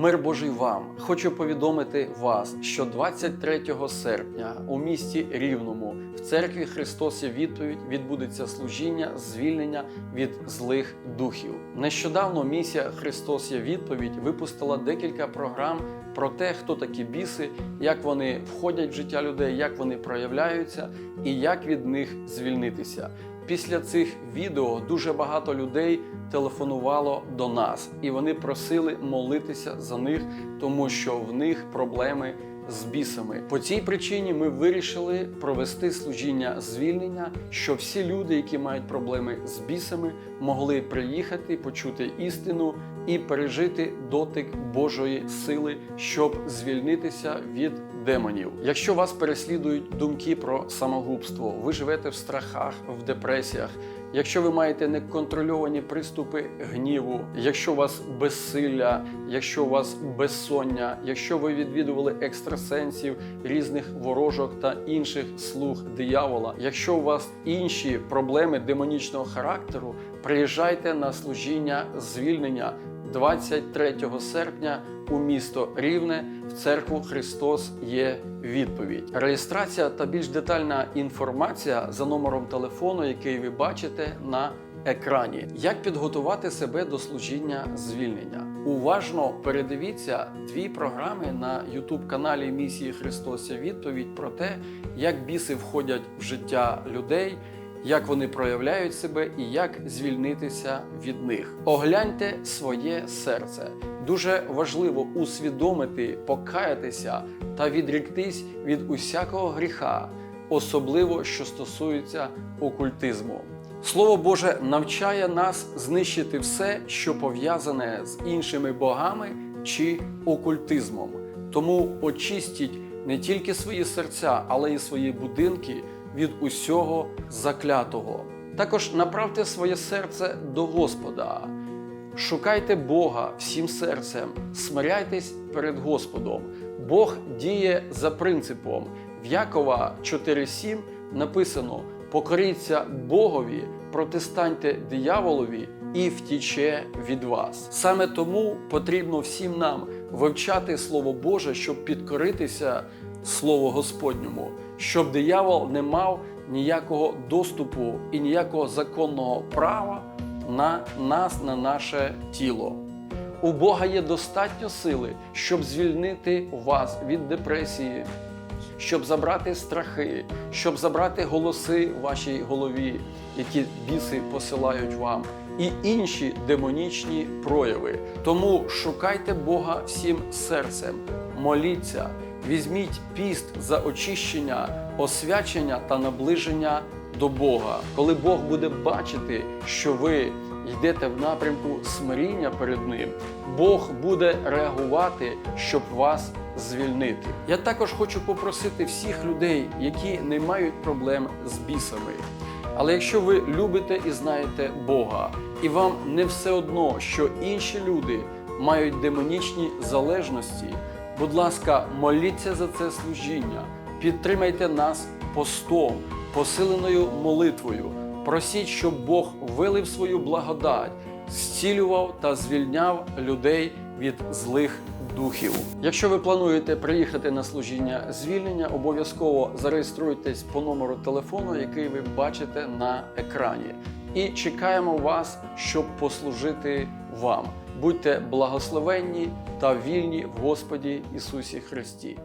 Мир Божий вам! Хочу повідомити вас, що 23 серпня у місті Рівному в церкві Христос є відповідь відбудеться служіння звільнення від злих духів. Нещодавно місія Христос є відповідь випустила декілька програм про те, хто такі біси, як вони входять в життя людей, як вони проявляються і як від них звільнитися. Після цих відео дуже багато людей телефонувало до нас, і вони просили молитися за них, тому що в них проблеми з бісами. По цій причині ми вирішили провести служіння звільнення, щоб всі люди, які мають проблеми з бісами, могли приїхати, почути істину і пережити дотик Божої сили, щоб звільнитися від демонів. Якщо вас переслідують думки про самогубство, ви живете в страхах, в депресіях. Якщо ви маєте неконтрольовані приступи гніву, якщо у вас безсилля, якщо у вас безсоння, якщо ви відвідували екстрасенсів, різних ворожок та інших слуг диявола, якщо у вас інші проблеми демонічного характеру, приїжджайте на служіння звільнення 23 серпня у місто Рівне в церкву Христос є відповідь. Реєстрація та більш детальна інформація за номером телефону, який ви бачите на екрані. Як підготувати себе до служіння звільнення? Уважно передивіться дві програми на youtube каналі Місії Христос є відповідь про те, як біси входять в життя людей як вони проявляють себе і як звільнитися від них. Огляньте своє серце. Дуже важливо усвідомити, покаятися та відріктись від усякого гріха, особливо що стосується окультизму. Слово Боже навчає нас знищити все, що пов'язане з іншими богами чи окультизмом. Тому очистіть не тільки свої серця, але й свої будинки від усього заклятого. Також направте своє серце до Господа. Шукайте Бога всім серцем, смиряйтесь перед Господом. Бог діє за принципом. В Якова 4.7 написано: покоріться Богові, протистаньте дияволові і втіче від вас. Саме тому потрібно всім нам вивчати Слово Боже, щоб підкоритися Слову Господньому, щоб диявол не мав ніякого доступу і ніякого законного права на нас, на наше тіло. У Бога є достатньо сили, щоб звільнити вас від депресії, щоб забрати страхи, щоб забрати голоси в вашій голові, які біси посилають вам, і інші демонічні прояви. Тому шукайте Бога всім серцем, моліться, візьміть піст за очищення, освячення та наближення до Бога. Коли Бог буде бачити, що ви йдете в напрямку смиріння перед Ним, Бог буде реагувати, щоб вас звільнити. Я також хочу попросити всіх людей, які не мають проблем з бісами. Але якщо ви любите і знаєте Бога, і вам не все одно, що інші люди мають демонічні залежності, будь ласка, моліться за це служіння, підтримайте нас постом, посиленою молитвою. Просіть, щоб Бог вилив свою благодать, зцілював та звільняв людей від злих духів. Якщо ви плануєте приїхати на служіння звільнення, обов'язково зареєструйтесь по номеру телефону, який ви бачите на екрані. І чекаємо вас, щоб послужити вам. Будьте благословенні та вільні в Господі Ісусі Христі.